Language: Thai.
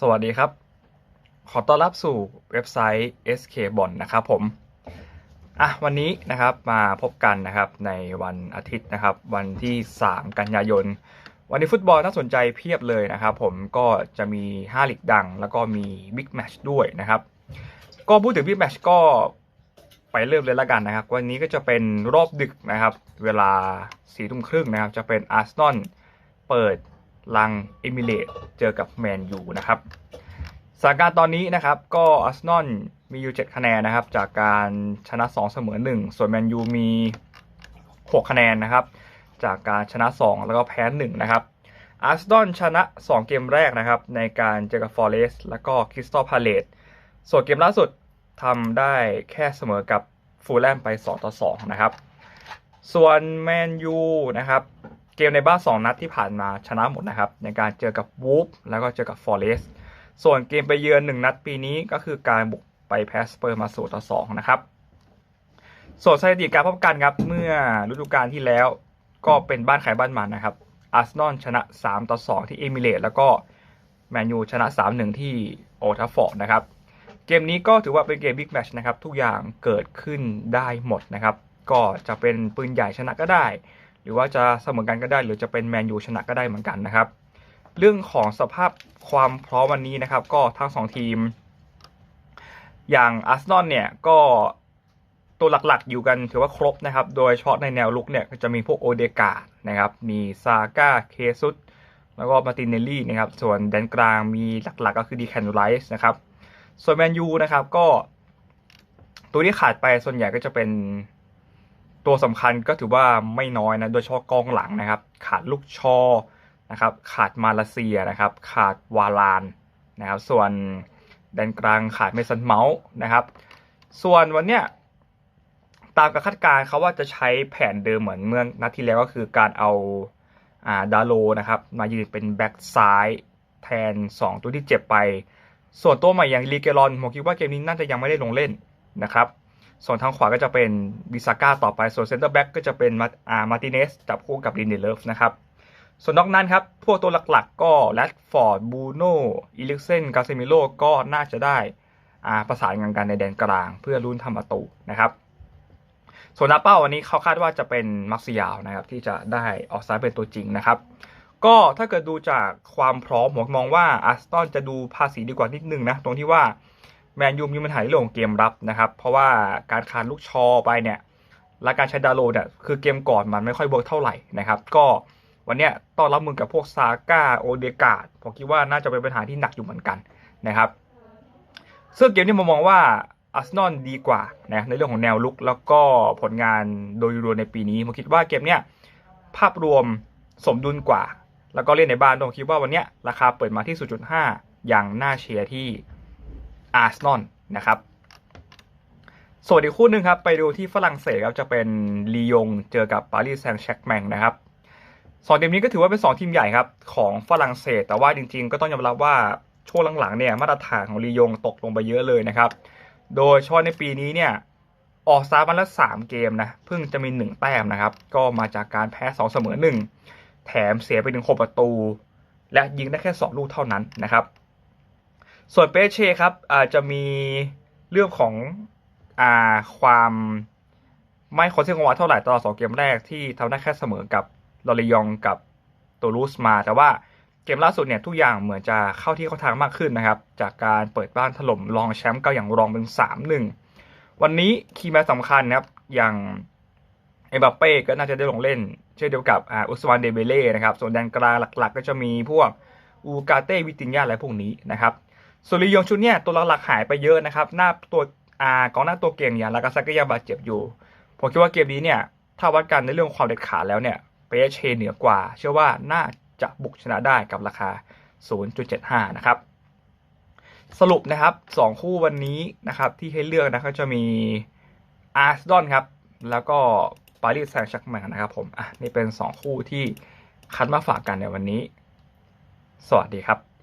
สวัสดีครับ ขอต้อนรับสู่เว็บไซต์ SK b o n นะครับผม อะวันนี้นะครับมาพบกันนะครับในวันอาทิตย์นะครับ วันที่ 3 กันยายน วันนี้ฟุตบอลน่าสนใจเพียบเลยนะครับ ผมก็จะมี5ลีกดัง แล้วก็มีบิ๊กแมชด้วยนะครับ ก็พูดถึงบิ๊กแมชก็ไปเริ่มเลยละกันนะครับ วันนี้ก็จะเป็นรอบดึกนะครับ เวลาสี่ทุ่มครึ่งนะครับ จะเป็นอาร์เซนอลเปิด ลังเอมิเลตเจอกับแมนยูนะครับสถานการณ์ตอนนี้นะครับก็อาร์เซนอลมีอยู่ 7 คะแนนนะครับ จากการชนะ 2 เสมอ 1 ส่วนแมนยูมี 6 คะแนนนะครับ จากการชนะ 2 แล้วก็แพ้ 1 นะครับอาร์เซนอลชนะ 2 เกมแรกนะครับ ในการเจอกับฟอร์เรสแล้วก็คริสตัลพาเลตส่วนเกมล่าสุดทำได้แค่เสมอกับฟูลแลมไป 2 ต่อ 2 นะครับ ส่วนแมนยูนะครับ เกมในบ้าน 2 นัดที่ผ่านมาชนะหมดนะครับ ในการเจอกับวูฟแล้วก็เจอกับฟอเรสส่วนเกมไปเยือน 1 นัดปีนี้ก็คือการบุกไปแพ้สเปอร์มาสูต่อ2นะครับ ส่วนสถิติการพบกันครับเมื่อฤดูกาลที่แล้วก็เป็นบ้านขายบ้านมันนะครับอาร์เซนอลชนะ 3 ต่อ 2 ที่เอมิเรตแล้วก็แมนยูชนะ 3-1 ที่โอทัฟฟอร์ดนะครับ เกมนี้ก็ถือว่าเป็นเกมบิ๊กแมชนะครับ ทุกอย่างเกิดขึ้นได้หมดนะครับ ก็จะเป็นปืนใหญ่ชนะก็ได้ หรือว่าจะเสมอกันก็ได้ หรือจะเป็นแมนยูชนะก็ได้เหมือนกันนะครับ เรื่องของสภาพความพร้อมวันนี้นะครับ ก็ทั้งสองทีม อย่างอาร์เซนอลเนี่ยก็ตัวหลักๆอยู่กันถือว่าครบนะครับ โดยเฉพาะในแนวลุกเนี่ยก็จะมีพวกโอเดกาดนะครับ มีซาก้า เคซุสแล้วก็มาตินเนลลี่นะครับ ส่วนแดนกลางมีหลักๆก็คือดีแคนไรส์นะครับ ส่วนแมนยูนะครับก็ตัวที่ขาดไปส่วนใหญ่ก็จะเป็น ตัวสำคัญก็ถือว่าไม่น้อยนะ โดยเฉพาะกองหลังนะครับ ขาดลูกชอนะครับ ขาดมาเลเซียนะครับ ขาดวาลานนะครับ ส่วนแดนกลางขาดเมสันเมาส์นะครับ ส่วนวันเนี้ยตามการคาดการณ์เขาว่าจะใช้แผนเดิมเหมือนเมื่อนัดที่แล้วก็คือการเอาอ่าดาโลนะครับ มายืนเป็นแบ็กซ้ายแทน 2 ตัวที่เจ็บไป ส่วนตัวใหม่อย่างลีเกรอนผมคิดว่าเกมนี้น่าจะยังไม่ได้ลงเล่นนะครับ ส่วนทางขวาก็จะเป็นบิซาก้าต่อไป ส่วนเซนเตอร์แบ็กก็จะเป็นมาอามาติเนสจับคู่กับลินเดเลฟนะครับ ส่วนนอกนั้นครับ พวกตัวหลักๆ ก็แรดฟอร์ดบูโน่อีลิกเซนกาเซมิโลก็น่าจะได้อาประสานงานกันในแดนกลาง เพื่อลุ้นทำประตูนะครับ ส่วนหน้าเป้าวันนี้เขาคาดว่าจะเป็นมักซิยาวนะครับที่จะได้ออกซ้ายเป็นตัวจริงนะครับก็ถ้าเกิดดูจากความพร้อมผมมองว่าอาร์เซนจะดูภาษีดีกว่านิดนึงนะ ตรงที่ว่า แมนยูมีปัญหาในเรื่องของเกมรับนะครับ เพราะว่าการขาดลูกชอไปเนี่ยและการใช้ดาโลเนี่ยคือเกมก่อนมันไม่ค่อยเวิร์กเท่าไหร่นะครับ ก็วันเนี้ยต้องรับมือกับพวกซาก้าโอเดกาดผมคิดว่าน่าจะเป็นปัญหาที่หนักอยู่เหมือนกันนะครับซึ่งเกมนี้ผมมองว่าอาร์เซนอลดีกว่านะในเรื่องของแนวลุกแล้วก็ผลงานโดยรวมในปีนี้ผมคิดว่าเกมเนี้ยภาพรวมสมดุลกว่า แล้วก็เล่นในบ้านผมคิดว่าวันเนี้ยราคาเปิดมาที่ 0.5 อย่างน่าเชียร์ที่ อาร์เซนอลนะครับส่วนอีกคู่หนึ่งครับ ไปดูที่ฝรั่งเศสครับจะเป็นลียงเจอกับปารีสแซงต์แชร์กแมงนะครับสองทีมนี้ก็ถือว่าเป็นสองทีมใหญ่ครับ ของฝรั่งเศส แต่ว่าจริง ๆ ก็ต้องยอมรับว่าช่วงหลังๆเนี่ยมาตรฐานของลียงตกลงไปเยอะเลยนะครับ โดยเฉพาะในปีนี้เนี่ยออกซาบันละสามเกมนะเพิ่งจะมีหนึ่งแต้มนะครับ ก็มาจากการแพ้สองเสมอหนึ่งแถมเสียไปถึงหกประตู และยิงได้แค่สองลูกเท่านั้นนะครับ ส่วนเปเช่ครับอาจจะมีเรื่องของอ่าความไม่คอนเซ็ปต์ของวัเท่าไหร่ตลอดสองเกมแรกที่ทำได้แค่เสมอกับลอริยองกับตูลูสมา แต่ว่าเกมล่าสุดเนี่ยทุกอย่างเหมือนจะเข้าที่เข้าทางมากขึ้นนะครับ จากการเปิดบ้านถล่มรองแชมป์เก็อย่างรองเป็นสามหนึ่งวันนี้คีย์แมตช์สำคัญนะครับอย่างเอ็มบัปเป้ก็น่าจะได้ลงเล่น เช่นเดียวกับออุสวานเดเบเล่นะครับ ส่วนแดนกลางหลักๆ ก็จะมีพวกอูกาเต้วิตินยาอะไรพวกนี้นะครับ ส่วนลียงชุดเนี่ยตัวหลักๆหายไปเยอะนะครับ หน้าตัวอ่ากองหน้าตัวเก่งอย่างลากาซาก็ยังบาดเจ็บอยู่ ผมคิดว่าเกมนี้เนี่ยถ้าวัดกันในเรื่องความเด็ดขาดแล้วเนี่ยเปเชเหนือกว่า เชื่อว่าน่าจะบุกชนะได้กับราคา 0.75 นะครับ สรุปนะครับ 2 คู่วันนี้นะครับที่ให้เลือกนะก็จะมีอาร์ซนอลครับ แล้วก็ปารีสแซงต์แชร์กแมงนะครับผมอะนี่เป็น 2 คู่ที่คัดมาฝากกันในวันนี้ สวัสดีครับ